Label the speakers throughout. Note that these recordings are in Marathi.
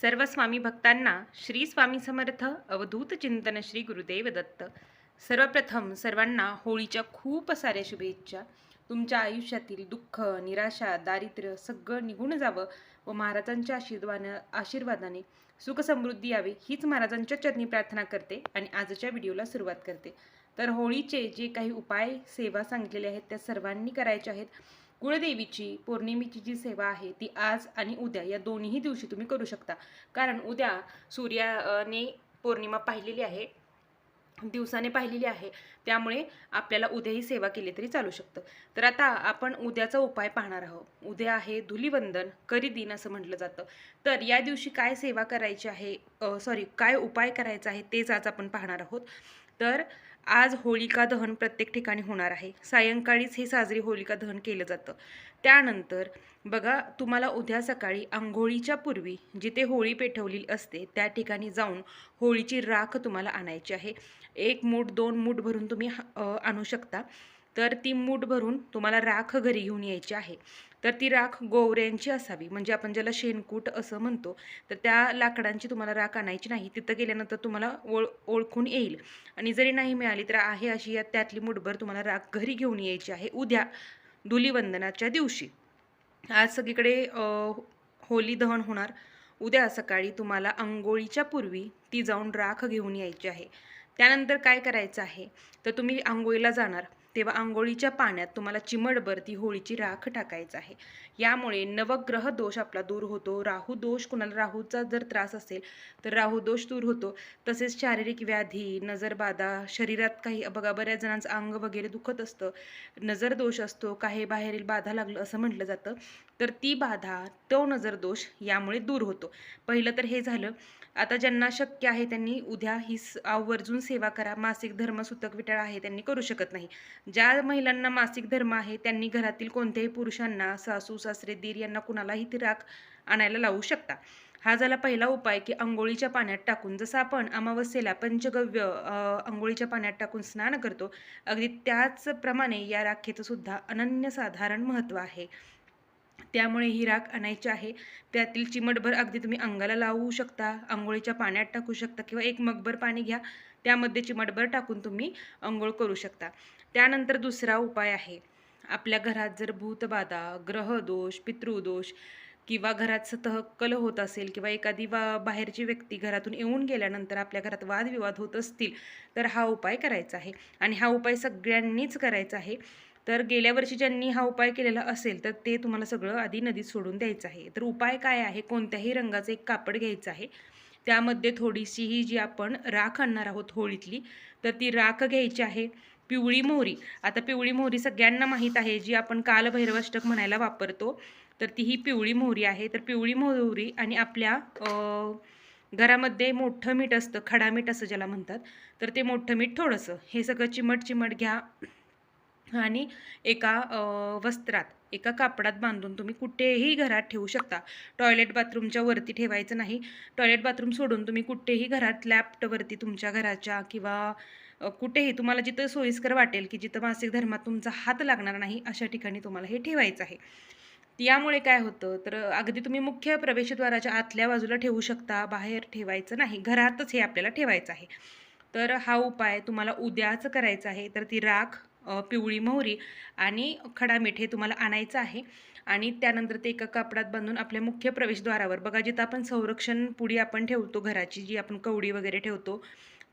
Speaker 1: सर्व स्वामी भक्तांना श्री स्वामी समर्थ अवधूत चिंतन श्री गुरुदेव दत्त. सर्वप्रथम सर्वांना होळीच्या खूप साऱ्या शुभेच्छा. तुमच्या आयुष्यातील दुःख निराशा दारिद्र्य सगळं निघून जावं व महाराजांच्या आशीर्वादाने आशीर्वादाने सुख समृद्धी यावी हीच महाराजांच्या चरणी प्रार्थना करते आणि आजच्या व्हिडिओला सुरुवात करते. तर होळीचे जे काही उपाय सेवा सांगितलेले आहेत त्या सर्वांनी करायच्या आहेत. कुळदेवीची पौर्णिमेची जी सेवा आहे ती आज आणि उद्या या दोन्ही दिवशी तुम्ही करू शकता. कारण उद्या सूर्याने पौर्णिमा पाहिलेली आहे दिवसाने पाहिलेली आहे त्यामुळे आपल्याला उद्या ही सेवा केली तरी चालू शकतं. तर आता आपण उद्याचा उपाय पाहणार आहोत. उद्या आहे धुलीवंदन करी दिन असं म्हटलं जातं. तर या दिवशी काय सेवा करायची आहे सॉरी काय उपाय करायचा आहे तेच आज आपण पाहणार आहोत. तर आज होलिका दहन प्रत्येक ठिकाणी होणार आहे. सायंकाळीच हे साजरी होलिका दहन केलं जातं. त्यानंतर बघा तुम्हाला उद्या सकाळी आंघोळीच्या पूर्वी जिथे होळी पेटवलेली असते त्या ठिकाणी जाऊन होळीची राख तुम्हाला आणायची आहे. एक मूठ दोन मूठ भरून तुम्ही आणू शकता. तर ती मूठ भरून तुम्हाला राख घरी घेऊन यायची आहे. तर ती राख गोवऱ्यांची असावी. म्हणजे आपण ज्याला शेणकूट असं म्हणतो तर त्या लाकडांची तुम्हाला राख आणायची नाही. तिथं गेल्यानंतर तुम्हाला ओळ ओळखून येईल. आणि जरी नाही मिळाली तर आहे अशी या त्यातली मुठभर तुम्हाला राख घरी घेऊन यायची आहे उद्या धुलीवंदनाच्या दिवशी. आज सगळीकडे होली दहन होणार. उद्या सकाळी तुम्हाला आंघोळीच्या पूर्वी ती जाऊन राख घेऊन यायची आहे. त्यानंतर काय करायचं आहे? तर तुम्ही आंघोळीला जाणार. तेव्हा आंघोळीच्या पाण्यात तुम्हाला चिमडभर ती होळीची राख टाकायचं आहे. यामुळे नवग्रह दोष आपला दूर होतो. राहू दोष कुणाला? राहूचा जर त्रास असेल तर राहू दोष दूर होतो. तसेच शारीरिक व्याधी नजरबाधा शरीरात काही बघा बऱ्याच जणांचं अंग वगैरे दुखत असतं. नजर दोष असतो काही बाहेरील बाधा लागलं असं म्हटलं जातं तर ती बाधा तो नजर दोष यामुळे दूर होतो. पहिलं तर हे झालं आता ज्यांना शक्य आहे त्यांनी उद्या ही स- आवर्जून सेवा करा. मासिक धर्म सुतक विटाळ आहे त्यांनी करू शकत नाही. ज्या महिलांना मासिक धर्म आहे त्यांनी घरातील कोणत्याही पुरुषांना सासू सासरे दीर यांना कुणालाही ती राख आणायला लावू शकता. हा झाला पहिला उपाय की आंघोळीच्या पाण्यात टाकून जसं आपण अमावस्येला पंचगव्य आंघोळीच्या पाण्यात टाकून स्नान करतो अगदी त्याचप्रमाणे या राखेचं सुद्धा अनन्यसाधारण महत्त्व आहे. त्यामुळे ही राख आणायची आहे. त्यातील चिमटभर अगदी तुम्ही अंगाला लावू शकता आंघोळीच्या पाण्यात टाकू शकता किंवा एक मगभर पाणी घ्या त्यामध्ये चिमटभर टाकून तुम्ही आंघोळ करू शकता. त्यानंतर दुसरा उपाय आहे. आपल्या घरात जर भूतबाधा ग्रहदोष पितृदोष किंवा घरात सतह कल होत असेल किंवा एखादी वा बाहेरची व्यक्ती घरातून येऊन गेल्यानंतर आपल्या घरात वादविवाद होत असतील तर हा उपाय करायचा आहे. आणि हा उपाय सगळ्यांनीच करायचा आहे. तर गेल्या वर्षी ज्यांनी हा उपाय केलेला असेल तर ते तुम्हाला सगळं आधी नदीत सोडून द्यायचं आहे. तर उपाय काय आहे? कोणत्याही रंगाचं एक कापड घ्यायचं आहे. त्यामध्ये थोडीशी ही जी आपण राख आणणार आहोत होळीतली तर ती राख घ्यायची आहे पिवळी मोहरी. आता पिवळी मोहरी सगळ्यांना माहीत आहे जी आपण कालभैरवाष्टक म्हणायला वापरतो तर ती ही पिवळी मोहरी आहे. तर पिवळी मोहरी आणि आपल्या घरामध्ये मोठं मीठ असतं खडा मीठ असं ज्याला म्हणतात तर ते मोठं मीठ थोडंसं. हे सगळं चिमट चिमट घ्या. आणि एका वस्त्रात एका कापडात बांधून तुम्ही कुठेही घरात ठेवू शकता. टॉयलेट बाथरूमच्या वरती ठेवायचं नाही. टॉयलेट बाथरूम सोडून तुम्ही कुठेही घरात लॅप्टवरती तुमच्या घराच्या किंवा कुठेही तुम्हाला जिथं सोयीस्कर वाटेल की जिथं मासिक धर्मात तुमचा हात लागणार नाही अशा ठिकाणी तुम्हाला हे ठेवायचं आहे. यामुळे काय होतं? तर अगदी तुम्ही मुख्य प्रवेशद्वाराच्या आतल्या बाजूला ठेवू शकता. बाहेर ठेवायचं नाही. घरातच हे आपल्याला ठेवायचं आहे. तर हा उपाय तुम्हाला उद्याच करायचा आहे. तर ती राख पिवळी मोहरी आणि खडा मीठ हे तुम्हाला आणायचं आहे. आणि त्यानंतर ते एका कापडात बांधून आपल्या मुख्य प्रवेशद्वारावर. बघा जिथं आपण संरक्षण पुडी आपण ठेवतो घराची जी आपण कवडी वगैरे ठेवतो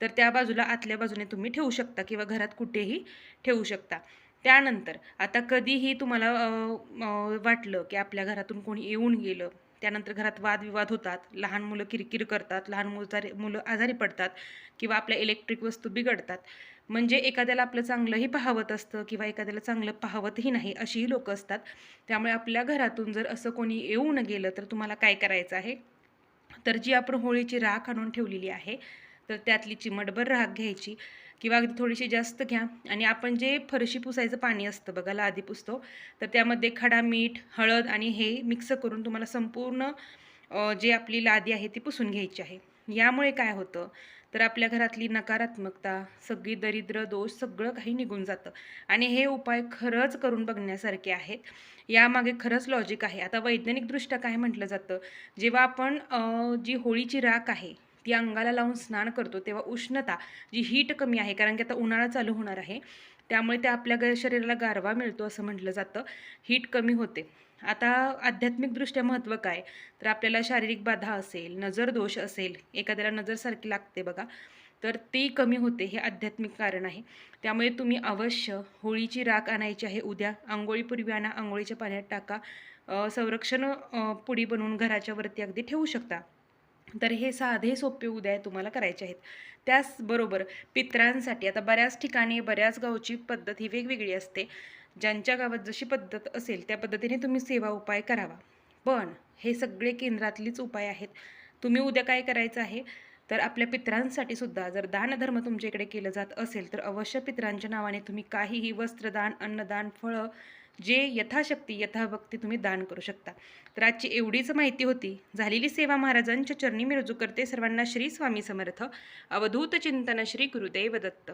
Speaker 1: तर त्या बाजूला आतल्या बाजूने तुम्ही ठेवू शकता किंवा घरात कुठेही ठेवू शकता. त्यानंतर आता कधीही तुम्हाला वाटलं की आपल्या घरातून कोणी येऊन गेलं त्यानंतर घरात वादविवाद होतात लहान मुलं किरकिर करतात लहान मुलचा मुलं आजारी पडतात किंवा आपल्या इलेक्ट्रिक वस्तू बिघडतात म्हणजे एखाद्याला आपलं चांगलंही पाहावत असतं किंवा एखाद्याला चांगलं पाहावतही नाही अशीही लोकं असतात. त्यामुळे आपल्या घरातून जर असं कोणी येऊन गेलं तर तुम्हाला काय करायचं आहे? तर जी आपण होळीची राख आणून ठेवलेली आहे तर त्यातली चिमटभर राख घ्यायची किंवा अगदी थोडीशी जास्त घ्या. आणि आपण जे फरशी पुसायचं पाणी असतं बघा लादी पुसतो तर त्यामध्ये खडा मीठ हळद आणि हे मिक्स करून तुम्हाला संपूर्ण जे आपली लादी आहे ती पुसून घ्यायची आहे. यामुळे काय होतं? तर आपल्या घरातली नकारात्मकता सगळी दरिद्र दोष सगळं काही निघून जातं. आणि हे उपाय खरंच करून बघण्यासारखे आहेत. यामागे खरंच लॉजिक आहे. आता वैज्ञानिकदृष्ट्या काय म्हटलं जातं? जेव्हा आपण जी होळीची राख आहे ती अंगाला लावून स्नान करतो तेव्हा उष्णता जी हीट कमी आहे कारण की आता उन्हाळा चालू होणार आहे त्यामुळे ते आपल्या ग शरीराला गारवा मिळतो असं म्हटलं जातं. हीट कमी होते. आता आध्यात्मिकदृष्ट्या महत्त्व काय? तर आपल्याला शारीरिक बाधा असेल नजर दोष असेल एखाद्याला नजरसारखी लागते बघा तर ती कमी होते हे आध्यात्मिक कारण आहे. त्यामुळे तुम्ही अवश्य होळीची राख आणायची आहे. उद्या आंघोळीपूर्वी आणा आंघोळीच्या पाण्यात टाका. संरक्षण पुडी बनवून घराच्या वरती अगदी ठेवू शकता. तर हे साधे सोपे उद्या तुम्हाला करायचे आहेत. त्याचबरोबर पित्रांसाठी आता बऱ्याच ठिकाणी बऱ्याच गावची पद्धत ही वेगवेगळी असते. ज्यांच्या गावात जशी पद्धत असेल त्या पद्धतीने तुम्ही सेवा उपाय करावा. पण हे सगळे केंद्रातलीच उपाय आहेत. तुम्ही उद्या काय करायचं आहे? तर आपल्या पित्रांसाठी सुद्धा जर दानधर्म तुमच्या इकडे केलं जात असेल तर अवश्य पित्रांच्या नावाने तुम्ही काहीही वस्त्रदान अन्नदान फळं जे यथाशक्ती यथाभक्ती तुम्ही दान करू शकता. तर आजची एवढीच माहिती होती. झालेली सेवा महाराजांच्या चरणी मी रुजू करते. सर्वांना श्री स्वामी समर्थ. अवधूत चिंतन श्री गुरुदेव दत्त.